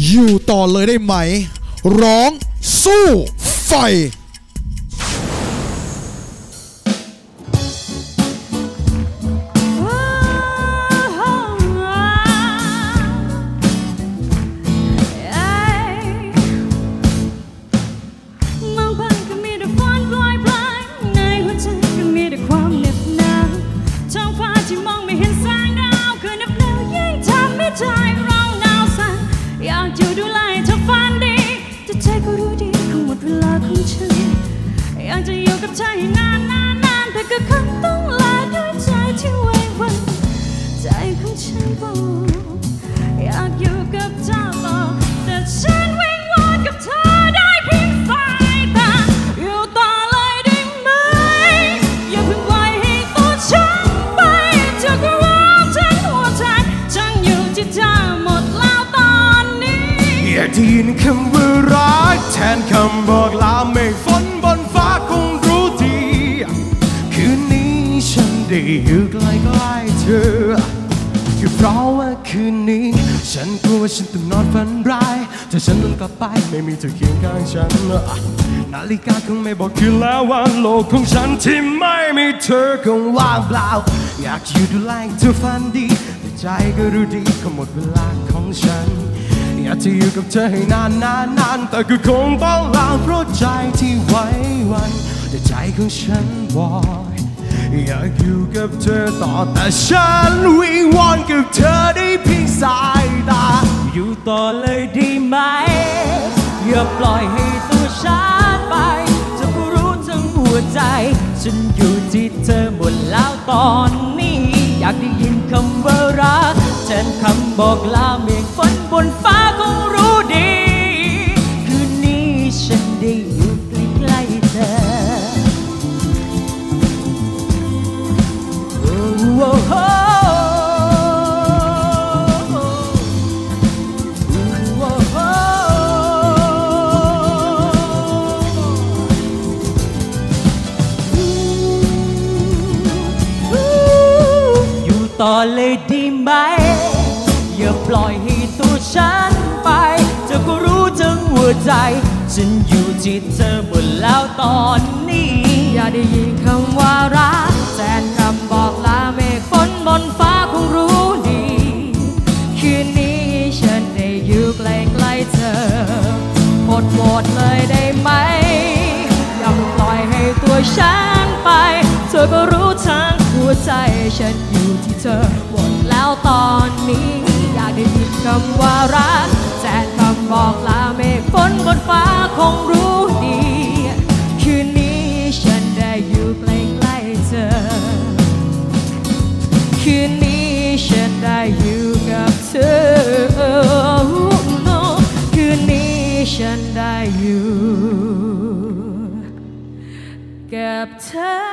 อยู่ต่อเลยได้ไหม ร้องสู้ไฟ อยู่ดูแลเธอฝันดีแต่ใจก็รู้ดีคงหมดเวลาของฉันอยากจะอยู่กับเธอให้นานนานนานแต่ก็คงต้องลาด้วยใจที่ไว้วันใจของฉันบอก ได้ยินคำว่ารักแทนคำบอกลาเมฆฝนบนฟ้าคงรู้ดี คืนนี้ฉันได้อยู่ใกล้ๆเธอก็เพราะว่าคืนนี้ ฉันกลัวว่าฉันต้องนอนฝันร้ายถ้าฉันต้องกลับไปไม่มีเธอเคียงข้างฉัน นาฬิกาคงไม่บอกคืนแล้วว่าโลกของฉันที่ไม่มีเธอคงว่างเปล่า อยากอยู่ดูแลเธอฝันดีแต่ใจก็รู้ดีก็หมดเวลาของฉัน จะอยู่กับเธอให้นานนานนานแต่ก็คงต้องลาเพราะใจที่ไว้วัน แต่ใจของฉันบอกอยากอยู่กับเธอต่อแต่ฉันวิงวอนกับเธอได้เพียงสายตา อยู่ต่อเลยดีไหม อย่าปล่อยให้ตัวฉันไปเธอก็รู้ทั้งหัวใจ ฉันอยู่ที่เธอหมดแล้วตอนนี้ อยากได้ยินคำว่ารักแทนคำบอกลาเมฆฝนบนฟ้า ต่อเลยดีไหม อย่าปล่อยให้ตัวฉันไป เธอก็รู้ทั้งหัวใจ ฉันอยู่ที่เธอหมดแล้วตอนนี้ อย่าได้ยินคำว่ารักแทนคำบอกลาเมฆฝนบนฟ้าคงรู้ดี คืนนี้ฉันได้อยู่ใกล้ๆเธอหมดหมดเลยได้ไหม อย่าปล่อยให้ตัวฉันไป เธอก็รู้ทั้งหัวใจฉัน เธอหมดแล้วตอนนี้ อยากได้ยินคำว่ารักแทนคำบอกลาเมฆฝนบนฟ้าคงรู้ดี คืนนี้ฉันได้อยู่ใกล้ๆเธอ คืนนี้ฉันได้อยู่กับเธอคืนนี้ฉันได้อยู่กับเธอ